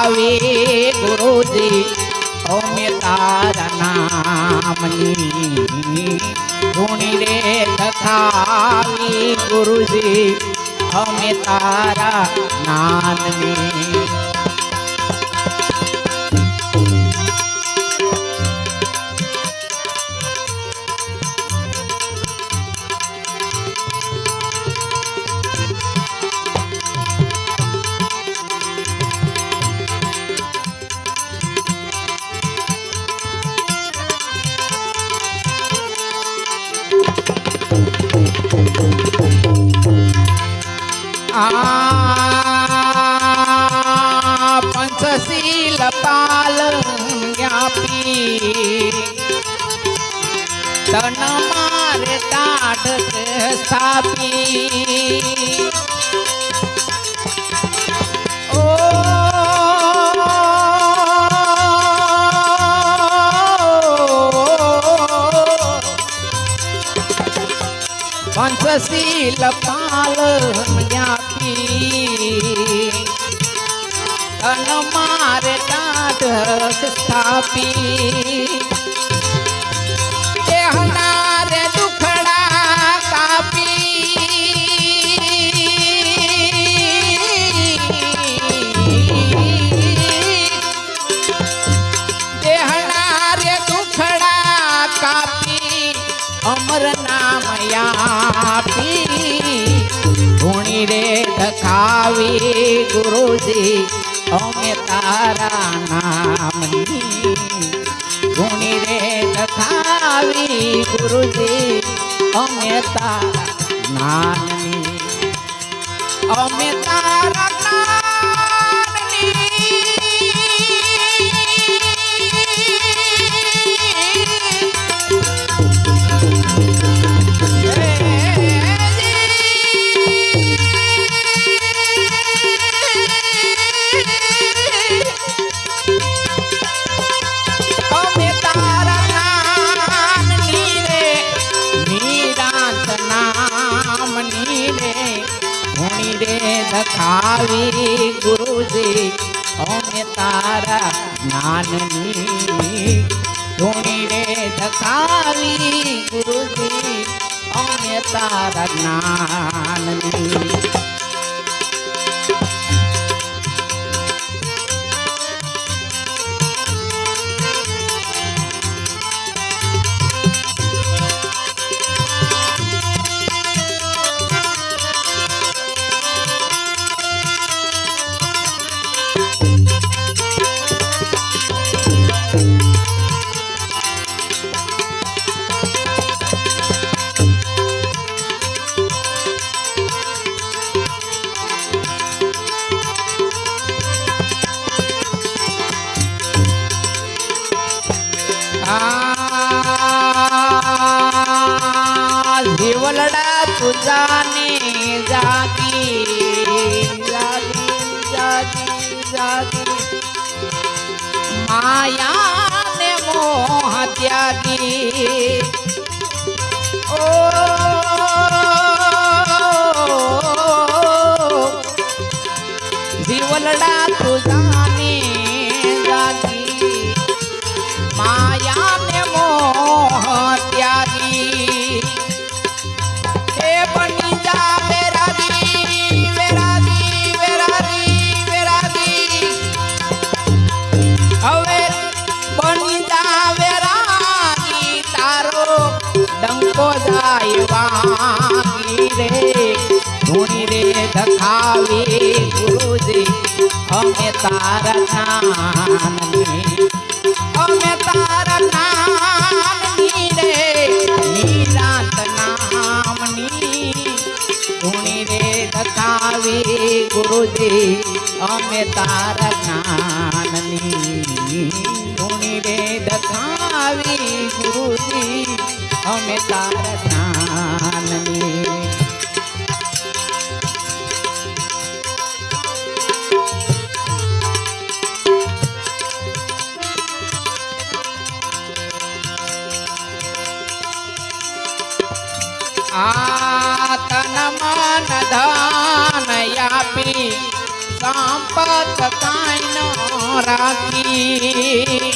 દખાવી ગુરુજી અમે તારા નામની ગુણી રે દખાવી ગુરુજી અમે તારા નામની પંચશીલ પાલ જ્ઞાપી તન મારે તાઢ સ્થાપી પંચશીલ પાલ જ્ઞાપી તન મારે તાઢ સ્થાપી. અમર નામ આપી ધૂણી રે દખાવી ગુરુજી, અમે તારા નામની. ગુણી રે દખાવી ગુરુજી, અમે તારા નામની. અમે તારા રે દખાવી ગુરુજી અમે તારા જ્ઞાનની ધૂણી રે દખાવી ગુરુજી અમે તારા જ્ઞાનની આ જીવલડા તુજાને જાગી જાગી જાગી જાગી. માયા ને મોહ ત્યાગી. ઓ જીવલડા તુજાને દખાવી ગુરુજી અમે તારા નામની, અમે તારા નામની રે નીલાત નામની ધૂણી રે દખાવી ગુરુજી અમે તારા જ્ઞાનની આ તન મન ધન આપી સંપત કાંઈ ન રાખી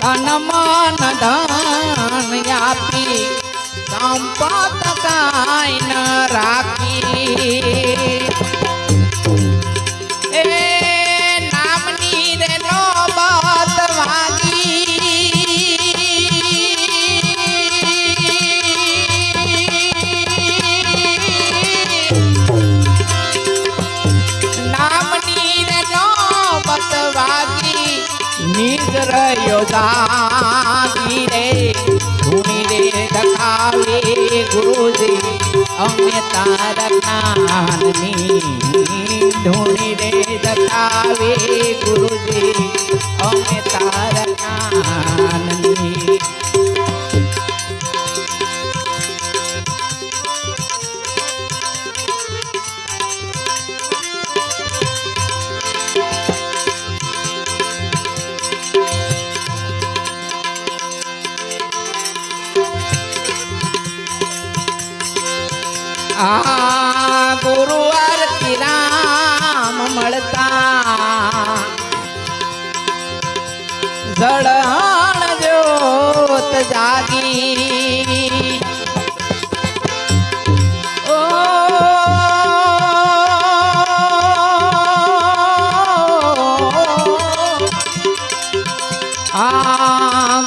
તન મન ધન આપી સંપત કાંઈ રાખી નિગ્ર યોગાની રે ધૂણી રે દખાવે ગુરુજી. અમે તારા જ્ઞાનની ધૂણી રે દખાવે ગુરુજી. અમે તારા આ ગુરુ આરતી રામ મળતા. જળણ જોત જાગી.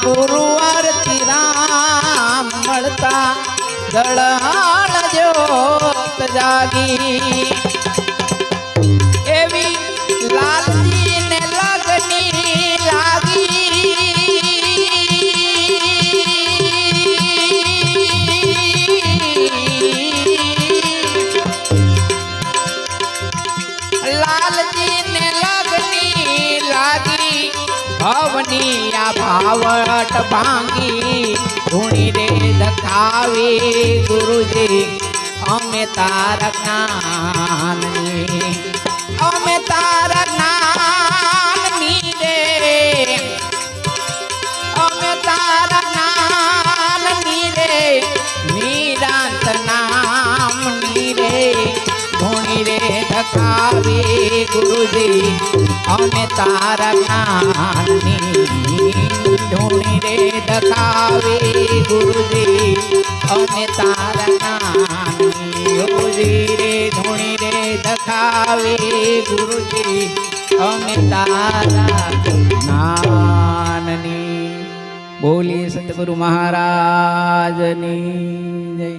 ગુરુ આરતી રામ મળતા. દળાળ જોત જાગી। એવી લાલજી ને લગની લાગી। લાલજી ને લગની લાગી। ભવની આ ભાવટ ભાંગી। ધૂણી રે દખાવી ગુરુજી અમે તારા જ્ઞાનની અમે તારા જ્ઞાનની રે. અમે તારા જ્ઞાનની રે, નિરાંત નામની રે. ધૂણી રે દખાવી ગુરુજી, અમે તારા જ્ઞાનની ધૂણી રે દખાવી ગુરુજી. અમે તારા ગુરુજી રે ધૂણી રે દખાવી ગુરુજી. અમે તારા જ્ઞાનની બોલી સતગુરુ મહારાજની જય.